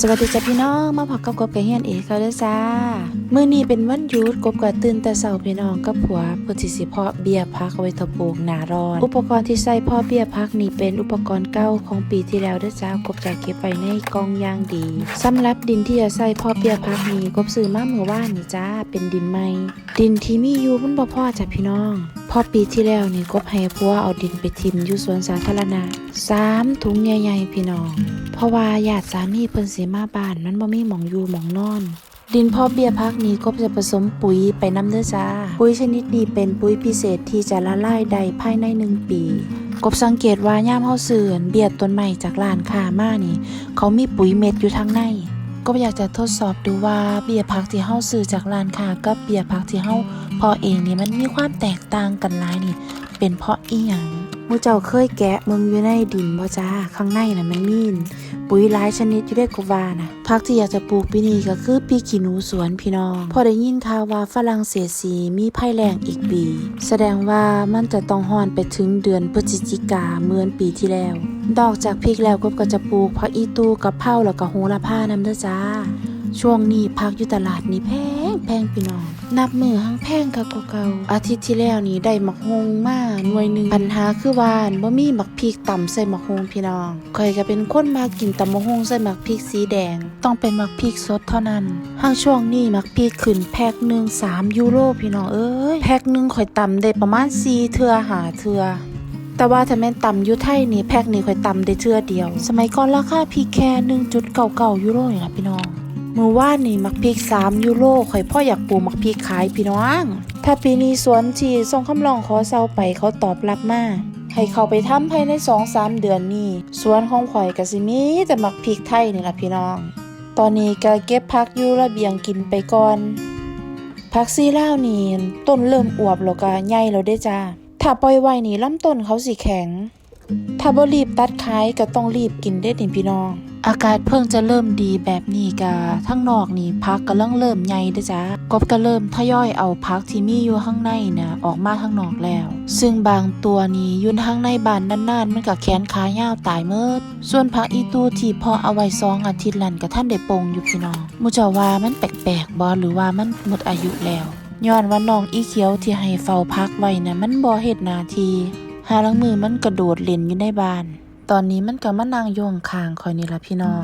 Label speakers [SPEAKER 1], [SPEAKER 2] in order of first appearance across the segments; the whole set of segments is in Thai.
[SPEAKER 1] สวัสดีจ้าพี่น้องมาพบกับกบกับเฮียนเอกเขาเด้อจ้ามื้อนี้เป็นวันหยุดกบก็ตื่นแต่เช้าพี่น้องกับผัวเพื่อที่สิเพาะเบียพักเอาไว้ทะปลูกหนาร้อน อุปกรณ์ที่ใส่พาะเบียพักนี่เป็นอุปกรณ์เก่าของปีที่แล้วด้อจ้ากบจะเก็บไว้ในกองยางดีสำหรับดินที่จะใส่พาะเบียพักนี่กบซื้อมาเมื่อวานนี่จ้าเป็นดินใหม่ดินที่มีอยู่มันบ่พอจ้ะพี่น้องพอปีที่แล้วนี่กบให้ผัวเอาดินไปทิมอยู่สวนสาธารณะสามถุงใหญ่ๆพี่น้อง เพราะว่าญาติสามีเพิ่นสิมาบ้านมันบ่มีหมองอยู่หมองนอน ดินเพอเบี้ยพักนี้กบจะผสมปุ๋ยไปน้ำเด้อจ้า ปุ๋ยชนิดนี้เป็นปุ๋ยพิเศษที่จะละลายได้ภายในหนึ่งปีกบสังเกตว่าย่ามเฮาซื้อนเบี้ยต้นใหม่จากร้านค้ามานี่ เขามีปุ๋ยเม็ดอยู่ทางใน ก็อยากจะทดสอบดูว่าเบียพักที่เฮาซื้อจากร้านค้ากับเบียพักที่เฮาพอเองนี่มันมีความแตกต่างกันหลายนี่ เป็นเพราะอีหยัง มูเจ้าเคยแกะมึงอยู่ในดินบ่จ้าข้างในน่ะมันมีนปุ๋ยหลายชนิดอยู่ได้กว่าน่ะพักที่อยากจะปลูกปีนี้ก็คือปีขี้หนูสวนพี่น้อง พอได้ยินข่าวว่าฝรั่งเศสสีมีภัยแล้งอีกปี แสดงว่ามันจะต้องฮ้อนไปถึงเดือนพฤศจิกาเหมือนปีที่แล้ว ดอกจากพริกแล้วก็จะปลูกผักอีตูกับเผาแล้วก็โหระพานำเด้อจ้า ช่วงนี้พักอยู่ตลาดนี่แพงแพงพี่น้อง นับมือหังแพงค่ะกว่าเก่าอาทิตย์ที่แล้วนี่ได้หมักฮงมาหน่วยหนึ่งปัญหาคือว่าบ่มีหมักพริกต่ำใส่หมักฮงพี่น้องข่อยก็เป็นคนมากินตำมะฮงใส่หมักพริกสีแดง ต้องเป็นหมักพริกสดเท่านั้นห้างช่วงนี้หมักพริกขึ้นแพ็คหนึ่งสามยูโรพี่น้องเอ้ยแพ็คหนึ่งข่อยต่ำได้ประมาณสี่เทื่อหาเทื่อแต่ว่าถ้าแม่นต่ำอยู่ไทยนี่แพ็คนี่ค่อยต่ำได้เทื่อเดียว สมัยก่อนราคาพริกแค่1.99ยูโรนี่ล่ะพี่น้อง มื้อว่านนี่มักพริก 3 ยูโรข่อยพ่ออยากปลูกมักพริกขายพี่น้อง ถ้าปีนี้สวนที่ส่งคำร้องขอเซาไปเขาตอบรับมาให้เขาไปทำภายใน2-3เดือนนี้สวนของข่อยก็สิมีแต่มักพริกไทยนี่ล่ะพี่น้อง ตอนนี้ก็เก็บผักอยู่ระเบียงกินไปก่อนผักซีเล่านี่ต้นเริ่มอวบแล้วก็ใหญ่แล้วเด้จ้าถ้าปล่อยไว้นี่ลำต้นเขาสิแข็ง ถ้าบ่รีบตัดขายก็ต้องรีบกินเด้นี่พี่น้อง อากาศเพิ่งจะเริ่มดีแบบนี้กะทั้งนอกนี่พักกำลังเริ่มใหญ่ด้จ้ากบก็เริ่มทยอยเอาพักที่มีอยู่ข้างในนะออกมาข้างนอกแล้ว ซึ่งบางตัวนี่ยุ่นข้างในบานนานๆ มันก็แขนขายาวตายเมิด ส่วนผักอีตูที่พอเอาไว้สองอาทิตย์ลันก็ท่านได้ปงอยู่พี่น้องมูจาว่ามันแปลกๆบ่หรือว่ามันหมดอายุแล้วย้อนว่าน้องอีเขียวที่ให้เฝ้าพักไว้น่ะมันบ่เฮ็ดนาทีหาลังมือมันกระโดดเล่นอยู่ในบ้าน ตอนนี้มันก็มานั่งโยงคางคอยนี่ละพี่น้อง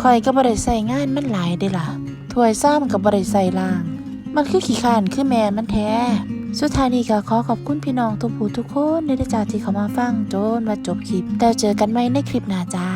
[SPEAKER 1] คอยก็บ่ได้ใส่งานมันหลายเด้ล่ะถ้วยซ้ำก็บ่ได้ใส่ล่าง มันคือขี้ข้านคือแม่มันแท้ สุดท้ายนี้ก็ขอขอบคุณพี่น้องทุกผู้ทุกคนในที่จ้าที่เขามาฟังจนมาจบคลิป แต่เจอกันใหม่ในคลิปหน้าจ้า